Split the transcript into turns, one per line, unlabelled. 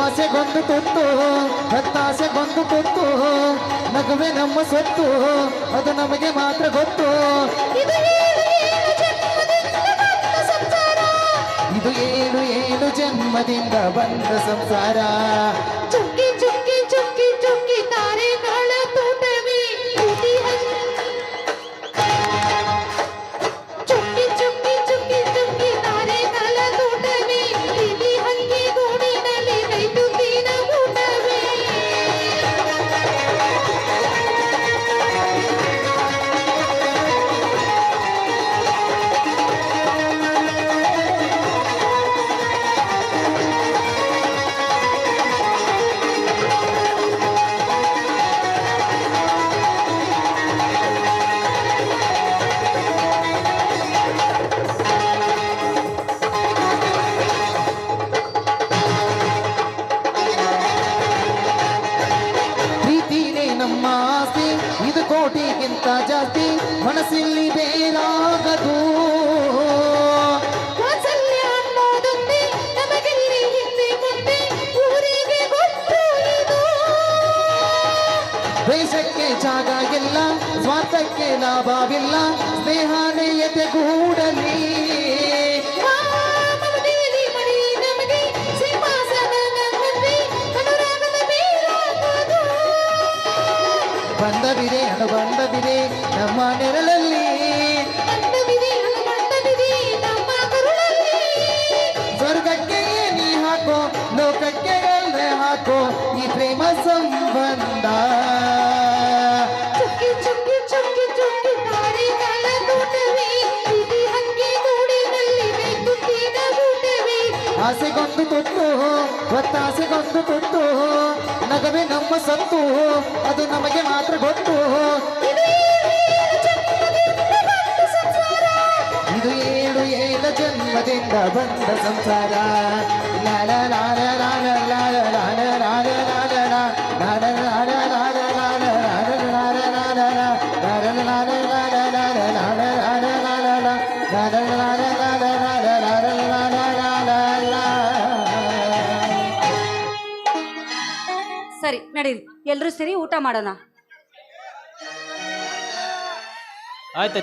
ತುತ್ತು ಹತ್ತಾಸೆಗೊಂದು ತುತ್ತು ನಗುವೆ ನಮ್ಮ ಸೊತ್ತು ಅದು ನಮಗೆ ಮಾತ್ರ ಗೊತ್ತು.
ಇದು ಏಳು ಏಳು ಜನ್ಮದಿಂದ ಬಂದ ಸಂಸಾರ.
ಜಾತಿ ಮನಸ್ಸಿಲ್ಲಿ ಬೇರಾಗದು. ದ್ವೇಷಕ್ಕೆ ಜಾಗ ಇಲ್ಲ ಸ್ವಾರ್ಥಕ್ಕೆ ಲಾಭವಿಲ್ಲ ಸ್ನೇಹಾನೇಯತೆ ಕೂಡಲಿ
ಬಂಧವಿದೆ ಅನುಬಂಧವಿದೆ ನಮ್ಮ ನೆರಳಲ್ಲಿ.
ಸ್ವರ್ಗಕ್ಕೆ ನೀ ಹಾಕೋ ಲೋಕಕ್ಕೆ ಅಲ್ಲೇ ಹಾಕೋ ಈ ಪ್ರೇಮ ಸಂಬಂಧ. ಆಸೆಗೊಂದು ತೊತ್ತು ಒತ್ತಾಸೆಗೊಂದು ತೊತ್ತು ನಗವೇ ನಮ್ಮ ಸತ್ತು ಅದು ನಮಗೆ ಮಾತ್ರ
ಲಾಲ ಬಂದ ಸಂಸಾರ
ಲಾಲ ಲಾಲ ಲಾಲ ಲಾಲ ಲಾಲ ಲಾಲ ಲಾಲ ಲಾಲ ಲಾಲ
ಸರಿ ನಡೀರಿ ಎಲ್ಲರೂ ಸೇರಿ ಊಟ ಮಾಡೋಣ
ಆಯ್ತು